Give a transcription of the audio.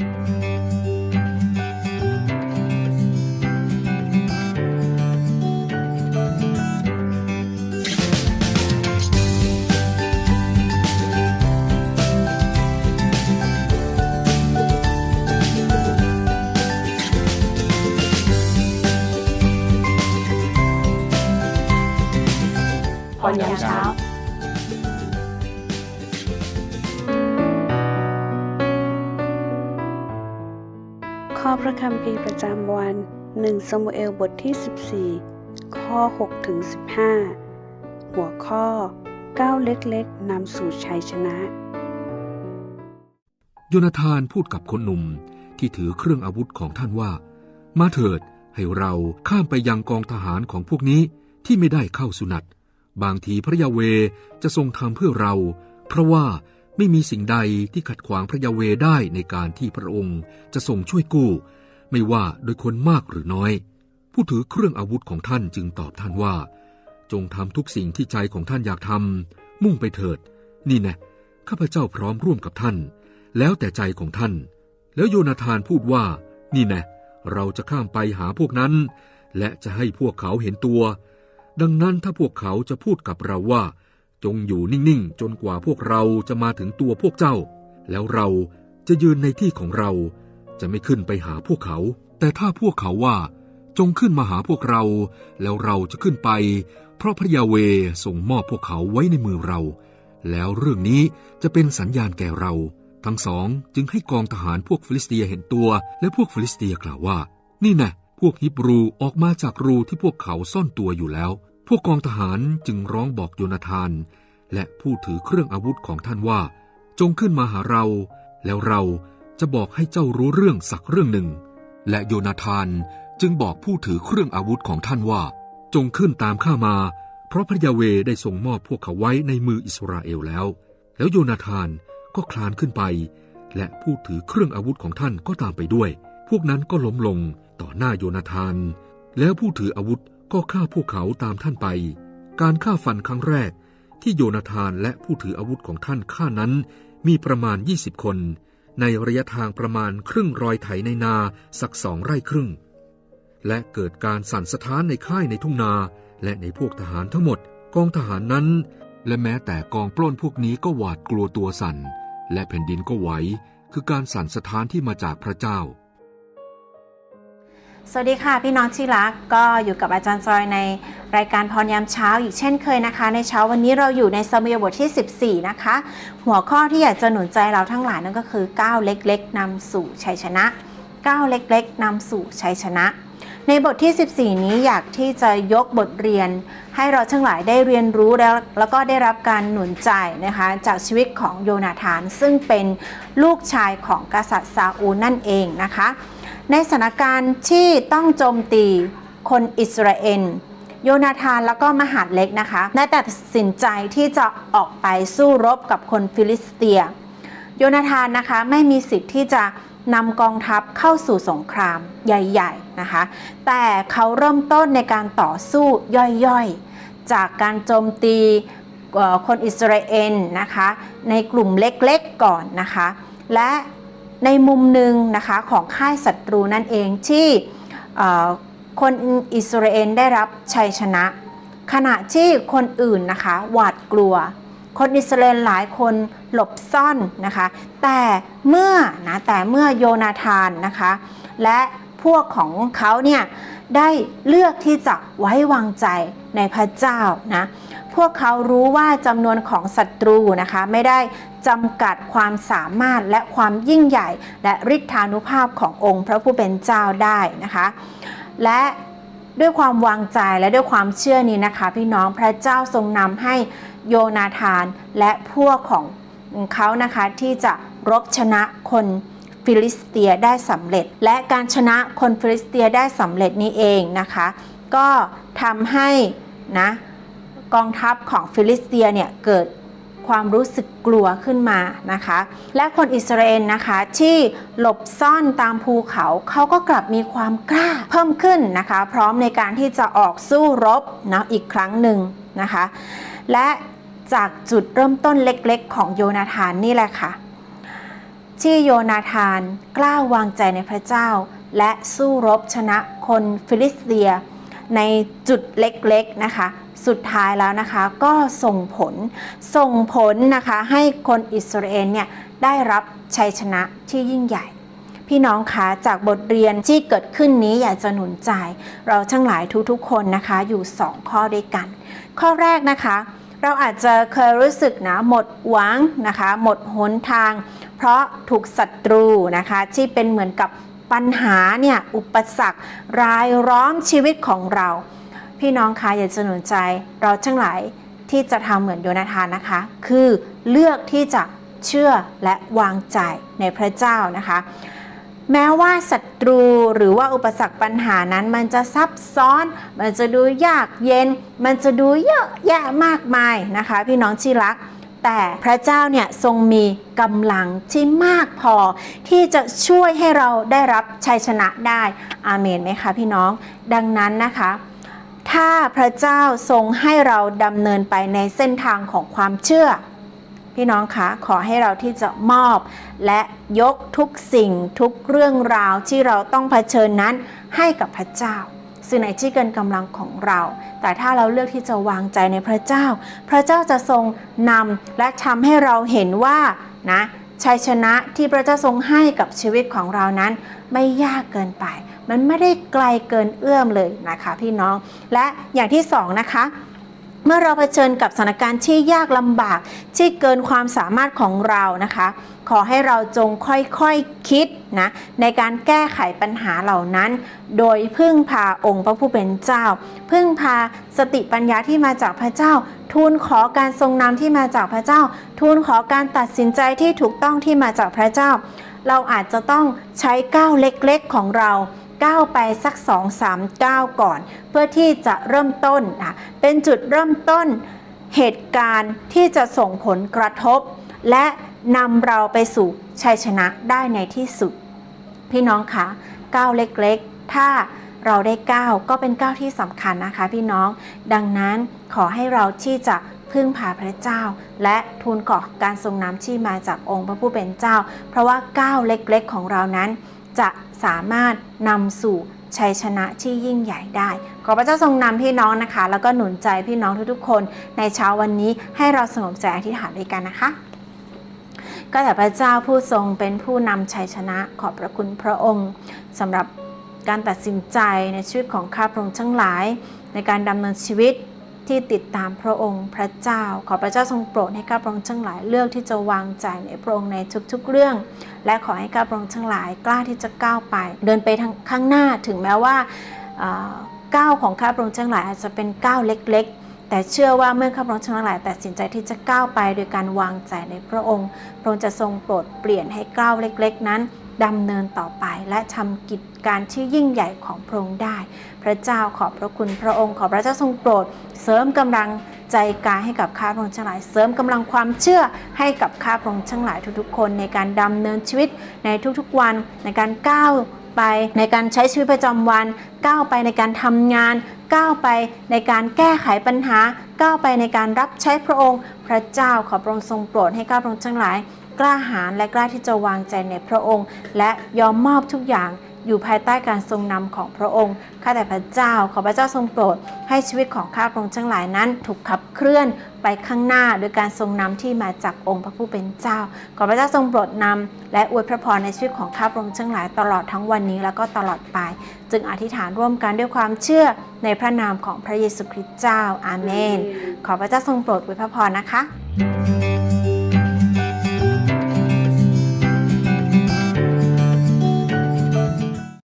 พรย คัมภีร์ประจำวัน 1 สมุเอลบทที่ 14 ข้อ6ถึง15 หัวข้อก้าวเล็กๆนำสู่ชัยชนะ โยนาธานพูดกับคนหนุ่มที่ถือเครื่องอาวุธของท่านว่า มาเถิดให้เราข้ามไปยังกองทหารของพวกนี้ที่ไม่ได้เข้าสุนัตบางทีพระยาเวจะทรงทำเพื่อเรา เพราะว่าไม่มีสิ่งใดที่ขัดขวางพระยาเวได้ในการที่พระองค์จะทรงช่วยกู้ ไม่ว่าโดยคนมากหรือน้อย ผู้ถือเครื่องอาวุธของท่านจึงตอบท่านว่า จงทำทุกสิ่งที่ใจของท่านอยากทำมุ่งไปเถิด นี่แนะข้าพเจ้าพร้อมร่วมกับท่าน แล้วแต่ใจของท่าน แล้วโยนาธานพูดว่า นี่แนะเราจะข้ามไปหาพวกนั้น และจะให้พวกเขาเห็นตัว ดังนั้นถ้าพวกเขาจะพูดกับเราว่า จงอยู่นิ่งๆจนกว่าพวกเราจะมาถึงตัวพวกเจ้า แล้วเราจะยืนในที่ของเรา จะไม่ขึ้นไปหาพวกเขา แต่ถ้าพวกเขาว่า จงขึ้นมาหาพวกเรา แล้วเราจะขึ้นไป เพราะพระยาเวส่งมอบพวกเขาไว้ในมือเรา แล้วเรื่องนี้จะเป็นสัญญาณแก่เรา ทั้งสองจึงให้กองทหารพวกฟิลิสเตียเห็นตัว และพวกฟิลิสเตียกล่าวว่า นี่แน่พวกฮิบรูออกมาจากรูที่พวกเขาซ่อนตัวอยู่แล้ว พวกกองทหารจึงร้องบอกโยนาธาน และผู้ถือเครื่องอาวุธของท่านว่า จงขึ้นมาหาเรา แล้วเรา จะบอกให้เจ้ารู้เรื่องสักเรื่องหนึ่ง และโยนาธานจึงบอกผู้ถือเครื่องอาวุธของท่านว่า จงขึ้นตามข้ามา เพราะพระยาเวได้ทรงมอบพวกเขาไว้ในมืออิสราเอลแล้ว แล้วโยนาธานก็คลานขึ้นไป และผู้ถือเครื่องอาวุธของท่านก็ตามไปด้วย พวกนั้นก็ล้มลงต่อหน้าโยนาธาน แล้วผู้ถืออาวุธก็ฆ่าพวกเขาตามท่านไป การฆ่าฟันครั้งแรกที่โยนาธานและผู้ถืออาวุธของท่านฆ่านั้นมีประมาณ 20 คน ในระยะทางประมาณครึ่งรอยไถในนาสักสองไร่ครึ่ง และเกิดการสั่นสะท้านในค่ายในทุ่งนา และในพวกทหารทั้งหมด กองทหารนั้น และแม้แต่กองปล้นพวกนี้ก็หวาดกลัวตัวสั่น และแผ่นดินก็ไหวคือการสั่นสะท้านที่มาจากพระเจ้า สวัสดีค่ะ พี่น้องที่รักก็อยู่กับอาจารย์จอยในรายการพรยามเช้าอีกเช่นเคยนะคะ ในเช้าวันนี้เราอยู่ในสมุยบทที่ 14 นะคะ หัวข้อที่อยากจะหนุนใจเราทั้งหลายนั่นก็คือก้าวเล็กๆนำสู่ชัยชนะก้าวเล็กๆนำสู่ชัยชนะ ในบทที่ 14 นี้อยากที่จะยกบทเรียน ให้เราทั้งหลายได้เรียนรู้แล้วแล้วก็ได้รับการหนุนใจนะคะ จากชีวิตของโยนาธานซึ่งเป็นลูกชายของกษัตริย์ซาอูนั่นเองนะคะ ในสถานการณ์ที่ต้องโจมตีคนอิสราเอลโยนาธานแล้วก็มหาดเล็กนะคะได้ตัดสินใจที่จะออกไปสู้รบกับคนฟิลิสเตีย โยนาธานนะคะไม่มีสิทธิ์ที่จะนำกองทัพเข้าสู่สงครามใหญ่ๆนะคะ แต่เขาเริ่มต้นในการต่อสู้ย่อยๆ จากการโจมตีคนอิสราเอลนะคะ ในกลุ่มเล็กๆก่อนนะคะ และ ในมุมหนึ่งนะคะของค่ายศัตรูนั่นเองที่คนอิสราเอลได้รับชัยชนะ ขณะที่คนอื่นนะคะหวาดกลัว คนอิสราเอลหลายคนหลบซ่อนนะคะแต่เมื่อนะแต่เมื่อโยนาธานนะคะและพวกของเขาเนี่ยได้เลือกที่จะไว้วางใจในพระเจ้านะ พวกเขารู้ว่าจำนวนของศัตรูนะคะไม่ได้จำกัดความสามารถและความยิ่งใหญ่ และฤทธานุภาพขององค์พระผู้เป็นเจ้าได้นะคะ และด้วยความวางใจและด้วยความเชื่อนี้นะคะ พี่น้องพระเจ้าทรงนำให้โยนาธานและพวกของเขานะคะที่จะรบชนะคนฟิลิสเตียได้สำเร็จ และการชนะคนฟิลิสเตียได้สำเร็จนี้เองนะคะ ก็ทำให้นะ กองทัพของฟิลิสเตียเนี่ยเกิดความรู้สึกกลัวขึ้นมานะคะ และคนอิสราเอลนะคะที่หลบซ่อนตามภูเขาเขาก็กลับมีความกล้าเพิ่มขึ้นนะคะ พร้อมในการที่จะออกสู้รบนะอีกครั้งหนึ่งนะคะ และจากจุดเริ่มต้นเล็กๆ ของโยนาธานนี่แหละค่ะ ที่โยนาธานกล้าวางใจในพระเจ้า และสู้รบชนะคนฟิลิสเตีย ในจุดเล็กๆนะคะ สุดท้ายแล้วนะคะก็ส่งผลส่งผลนะคะให้คนอิสราเอลเนี่ยได้รับชัยชนะที่ยิ่งใหญ่ พี่น้องคะจากบทเรียนที่เกิดขึ้นนี้อยากจะหนุนใจ เราทั้งหลายทุกๆ คนนะคะอยู่ 2 ข้อด้วยกัน ข้อแรกนะคะเราอาจจะเคยรู้สึกนะหมดหวังนะคะ หมดหนทาง เพราะถูกศัตรูนะคะ ที่เป็นเหมือนกับปัญหาเนี่ยอุปสรรครายล้อมชีวิตของเรา พี่น้องคะอย่ากจะหนุนใจเราทั้งหลายที่จะทำเหมือนโยนาธานนะคะ คือเลือกที่จะเชื่อและวางใจในพระเจ้านะคะ แม้ว่าศัตรูหรือว่าอุปสรรคปัญหานั้น มันจะซับซ้อน มันจะดูยากเย็น มันจะดูเยอะแยะมากมายนะคะ พี่น้องที่รัก แต่พระเจ้าเนี่ยทรงมีกำลังที่มากพอ ที่จะช่วยให้เราได้รับชัยชนะได้อาเมนไหมคะพี่น้อง ดังนั้นนะคะ ถ้าพระเจ้าทรงให้เราดำเนินไปในเส้นทางของความเชื่อ พี่น้องคะขอให้เราที่จะมอบ และยกทุกสิ่งทุกเรื่องราวที่เราต้องเผชิญนั้นให้กับพระเจ้าซึ่งไหนที่เกินกำลังของเรา แต่ถ้าเราเลือกที่จะวางใจในพระเจ้า พระเจ้าจะทรงนำและทำให้เราเห็นว่านะชัยชนะที่พระเจ้าทรงให้กับชีวิตของเรานั้นไม่ยากเกินไป มันไม่ได้ไกลเกินเอื้อมเลยนะคะพี่น้อง และอย่างที่สองนะคะเมื่อเราเผชิญกับสถานการณ์ที่ยากลำบากที่เกินความสามารถของเรานะคะ ขอให้เราจงค่อยๆคคิดนะในการแก้ไขปัญหาเหล่านั้น โดยพึ่งพาองค์พระผู้เป็นเจ้า พึ่งพาสติปัญญาที่มาจากพระเจ้า ทูลขอการทรงนำที่มาจากพระเจ้า ทูลขอการตัดสินใจที่ถูกต้องที่มาจากพระเจ้า เราอาจจะต้องใช้ก้าวเล็กๆของเรา ก้าวไปสัก 2-3 ก้าวก่อน เพื่อที่จะเริ่มต้นนะเป็นจุดเริ่มต้นเหตุการณ์ที่จะส่งผลกระทบ และนำเราไปสู่ชัยชนะได้ในที่สุด พี่น้องคะก้าวเล็กๆ ถ้าเราได้ก้าวก็เป็นก้าวที่สำคัญนะคะ พี่น้องดังนั้นขอให้เราที่จะพึ่งพาพระเจ้า และทูลขอการทรงนำที่มาจากองค์พระผู้เป็นเจ้า เพราะว่าก้าวเล็กๆของเรานั้นจะ สามารถนำสู่ชัยชนะที่ยิ่งใหญ่ได้ ขอพระเจ้าทรงนำพี่น้องนะคะ แล้วก็หนุนใจพี่น้องทุกๆ คนในเช้าวันนี้ให้เราสงบใจอธิษฐานด้วยกันนะคะ ก็แต่พระเจ้าผู้ทรงเป็นผู้นำชัยชนะขอบพระคุณพระองค์สำหรับการตัดสินใจในชีวิตของข้าพระองค์ทั้งหลาย ในการดำเนินชีวิต ที่ติดตามพระองค์พระเจ้า ขอพระเจ้าทรงโปรดให้ข้าพระองค์ทั้งหลายเลือกที่จะวางใจในพระองค์ในทุกๆเรื่อง และขอให้ข้าพระองค์ทั้งหลายกล้าที่จะก้าวไป เดินไปทางข้างหน้าถึงแม้ว่าก้าวของข้าพระองค์ทั้งหลายอาจจะเป็นก้าวเล็กๆ แต่เชื่อว่าเมื่อข้าพระองค์ทั้งหลายตัดสินใจที่จะก้าวไปโดยการวางใจในพระองค์ พระองค์จะทรงโปรดเปลี่ยนให้ก้าวเล็ก ๆ นั้น ดำเนินต่อไปและทำกิจการที่ยิ่งใหญ่ของพระองค์ได้ พระเจ้าขอบพระคุณพระองค์ขอพระเจ้าทรงโปรด เสริมกำลังใจกายให้กับข้าพระองค์ทั้งหลาย เสริมกำลังความเชื่อให้กับข้าพระองค์ทั้งหลายทุกๆ คนในการดำเนินชีวิตในทุกๆวันในการก้าวไปในการใช้ชีวิตประจำวัน ก้าวไปในการทำงาน ก้าวไปในการแก้ไขปัญหา ก้าวไปในการรับใช้พระองค์ พระเจ้าขอพระองค์ทรงโปรดให้ข้าพระองค์ทั้งหลาย กล้าหาญและกล้าที่จะวางใจในพระองค์ และยอมมอบทุกอย่างอยู่ภายใต้การทรงนำของพระองค์ ข้าแต่พระเจ้า ขอพระเจ้าทรงโปรด ให้ชีวิตของข้าพระองค์ทั้งหลายนั้น ถูกขับเคลื่อนไปข้างหน้าโดยการทรงนำที่มาจากองค์พระผู้เป็นเจ้า ขอพระเจ้าทรงโปรดนำและอวยพระพรในชีวิตของข้าพระองค์ทั้งหลายตลอดทั้งวันนี้แล้วก็ตลอดไป จึงอธิษฐานร่วมกันด้วยความเชื่อในพระนามของพระเยซูคริสต์เจ้า อาเมน ขอพระเจ้าทรงโปรดอวยพระพรนะคะ